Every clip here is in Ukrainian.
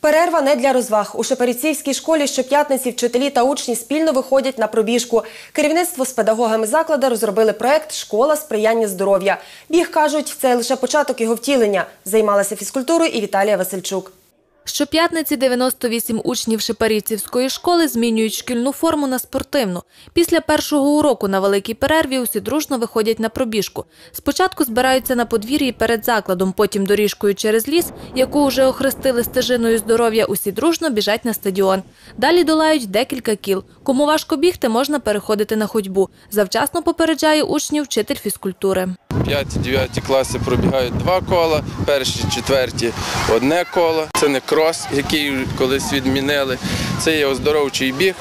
Перерва не для розваг. У Шепаріцівській школі щоп'ятниці вчителі та учні спільно виходять на пробіжку. Керівництво з педагогами закладу розробили проект Школа сприяння здоров'я. Біг кажуть, це лише початок його втілення. Займалася фізкультурою і Віталія Васильчук. Щоп'ятниці 98 учнів Шепарівцівської школи змінюють шкільну форму на спортивну. Після першого уроку на великій перерві усі дружно виходять на пробіжку. Спочатку збираються на подвір'ї перед закладом, потім доріжкою через ліс, яку вже охрестили стежиною здоров'я, усі дружно біжать на стадіон. Далі долають декілька кіл. Кому важко бігти, можна переходити на ходьбу. Завчасно попереджає учнів вчитель фізкультури. 5-9 класи пробігають два кола, перші, четверті одне коло. Це не крос, який колись відмінили. Це є оздоровчий біг.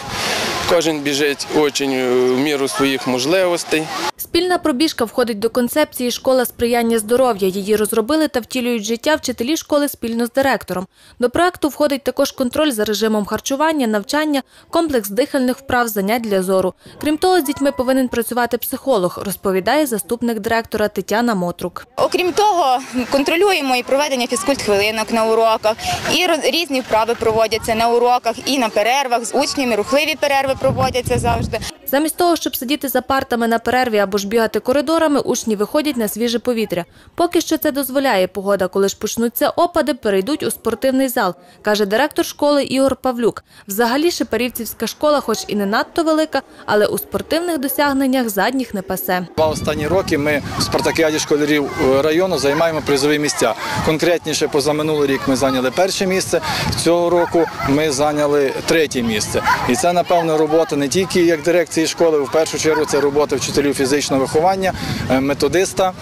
Кожен біжить очень в міру своїх можливостей. Спільна пробіжка входить до концепції Школа сприяння здоров'я. Її розробили та втілюють життя вчителі школи спільно з директором. До проекту входить також контроль за режимом харчування, навчання, комплекс дихальних вправ, занять для зору. Крім того, з дітьми повинен працювати психолог, розповідає заступник директора Тетяна Мотрук. Окрім того, контролюємо і проведення фізкульт-хвилинок на уроках, і різні вправи проводяться на уроках, і на перервах з учнями, рухливі перерви проводяться завжди. Замість того, щоб сидіти за партами на перерві або ж бігати коридорами, учні виходять на свіже повітря. Поки що це дозволяє погода. Коли ж почнуться опади, перейдуть у спортивний зал, каже директор школи Ігор Павлюк. Взагалі Шепарівцівська школа, хоч і не надто велика, але у спортивних досягненнях задніх не пасе. Два останні роки ми в спартакіаді школярів е, району займаємо призові місця. Конкретніше, позаминулий рік ми зайняли перше місце. Цього року ми зайняли третє місце. І це, напевно, робота не тільки як дирекції школи, в першу чергу це робота вчителів фізичного виховання, е, методиста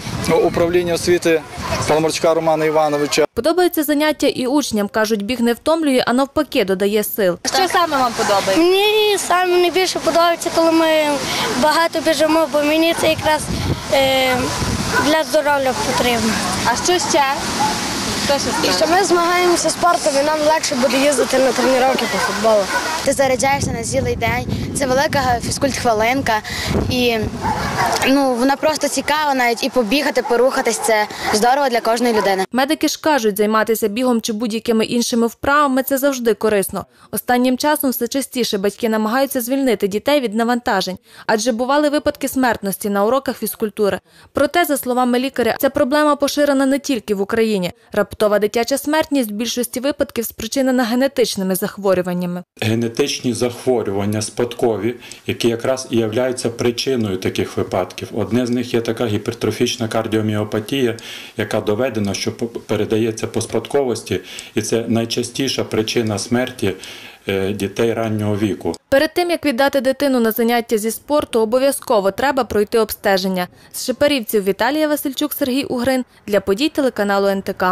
управління освіти Паламарчука Романа Івановича. Подобається заняття і учням. кажуть, біг не втомлює, а навпаки додає сил. Що саме вам подобається? Мені саме найбільше подобається, коли ми багато біжимо, бо мені це якраз е, для здоров'я потрібно. А що ще? І що ми змагаємося спортом, і нам легше буде їздити на тренування по футболу. Ти заряджаєшся на цілий день. Це велика фізкульт-хвилинка. І ну, вона просто цікава, навіть і побігати, порухатись це здорово для кожної людини. Медики ж кажуть, займатися бігом чи будь-якими іншими вправами це завжди корисно. Останнім часом все частіше батьки намагаються звільнити дітей від навантажень, адже бували випадки смертності на уроках фізкультури. Проте, за словами лікаря, ця проблема поширена не тільки в Україні. Раптова дитяча смертність в більшості випадків спричинена генетичними захворюваннями. генетичні захворювання спадкові, які якраз і являються причиною таких випадків. Одне з них є така гіпертрофічна кардіоміопатія, яка доведена, що передається по спадковості, і це найчастіша причина смерті е, дітей раннього віку. Перед тим як віддати дитину на заняття зі спорту, обов'язково треба пройти обстеження. З Шепарівців Віталія Васильчук, Сергій Угрин для подій телеканалу НТК.